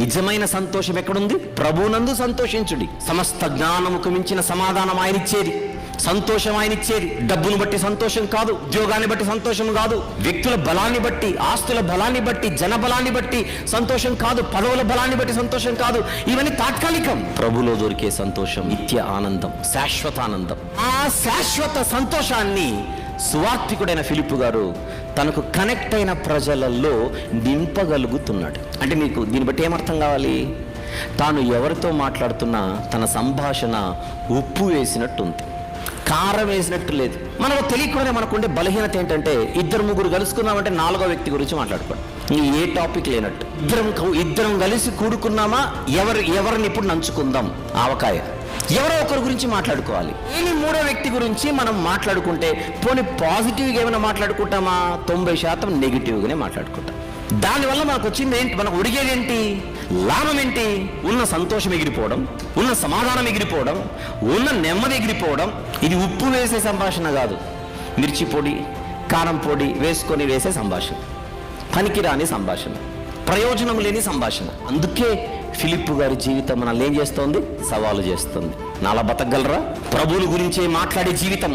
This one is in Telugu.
నిజమైన సంతోషం ఎక్కడుంది? ప్రభునందు సంతోషించుడి. సమస్త జ్ఞానముకు మించిన సమాధానం ఆయన ఇచ్చేది సంతోషం ఆయన ఇచ్చేది డబ్బును బట్టి సంతోషం కాదు ఉద్యోగాన్ని బట్టి సంతోషం కాదు వ్యక్తుల బలాన్ని బట్టి ఆస్తుల బలాన్ని బట్టి జన బలాన్ని బట్టి సంతోషం కాదు పదవుల బలాన్ని బట్టి సంతోషం కాదు. ఇవన్నీ తాత్కాలికం. ప్రభులో దొరికే సంతోషం నిత్య ఆనందం శాశ్వత ఆనందం ఆ శాశ్వత సంతోషాన్ని సువార్థికుడైన ఫిలిప్ గారు తనకు కనెక్ట్ అయిన ప్రజలలో నింపగలుగుతున్నాడు. అంటే మీకు దీన్ని బట్టి ఏమర్థం కావాలి? తాను ఎవరితో మాట్లాడుతున్నా తన సంభాషణ ఉప్పు వేసినట్టుంది. కారం వేసినట్టు లేదు. మనకు తెలియకుండానే మనకుండే బలహీనత ఏంటంటే ఇద్దరు ముగ్గురు కలుసుకున్నామంటే నాలుగో వ్యక్తి గురించి మాట్లాడుకోండి నీ ఏ టాపిక్ లేనట్టు. ఇద్దరం ఇద్దరం కలిసి కూడుకున్నామా? ఎవరు ఎవరిని ఇప్పుడు నంచుకుందాం? ఆవకాయ. ఎవరో ఒకరి గురించి మాట్లాడుకోవాలి. ఈ మూడో వ్యక్తి గురించి మనం మాట్లాడుకుంటే పోనీ పాజిటివ్గా ఏమైనా మాట్లాడుకుంటామా? తొంభై శాతం నెగిటివ్గానే మాట్లాడుకుంటాం. దానివల్ల మనకు వచ్చింది ఏంటి? మనకు ఉడిగేది ఏంటి? లాభం ఏంటి? ఉన్న సంతోషం ఎగిరిపోవడం ఉన్న సమాధానం ఎగిరిపోవడం ఉన్న నెమ్మది ఎగిరిపోవడం ఇది ఉప్పు వేసే సంభాషణ కాదు. మిర్చి పొడి కారం పొడి వేసుకొని వేసే సంభాషణ. పనికిరాని సంభాషణ. ప్రయోజనం లేని సంభాషణ. అందుకే ఫిలిప్ గారి జీవితం మనల్ని ఏం చేస్తోంది? సవాలు చేస్తుంది. నాలా బతకగలరా? ప్రభువుల గురించే మాట్లాడే జీవితం.